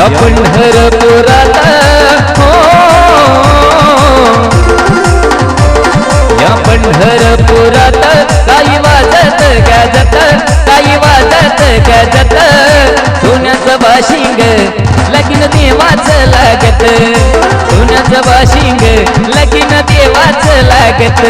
या पंढरपुरात हो. या पंढरपुरात काही वाजत गाजत काही वाजत गाजत सोन्याचं बाशिंग लगीन देवाच लागत. सोन्याचं बाशिंग लगीन देवाच लागत.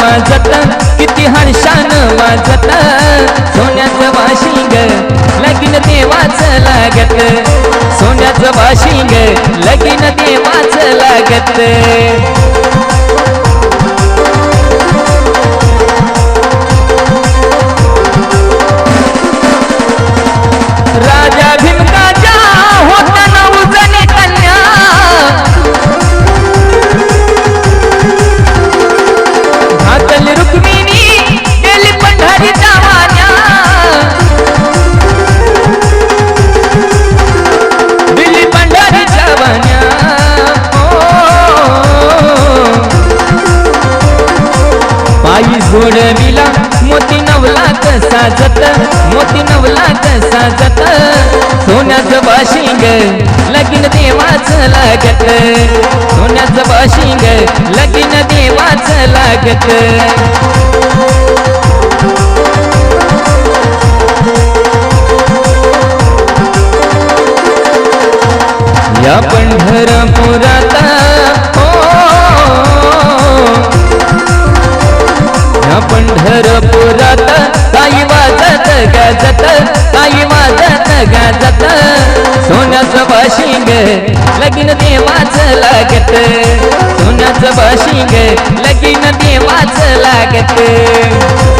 वाजत किती हर्षान वाजत. सोन्याचं वाशिंग लगीन देवाच लागत. सोन्याचं वाशिंग लगीन देवाच लागत. घोडविला मोती नवलात साजत मोती नवलात साजत सोन्याचं बाशिंग लगीन देवाच लागत. सोन्याचं बाशिंग लगीन देवाच लागत. या पंढरपुरात पंढरपुरात काही वाजत गाजत काही वाजत गाजत. सोन्याचं बाशिंग लगीन देवाच लागत. सोन्याचं बाशिंग लगीन देवाच लागत.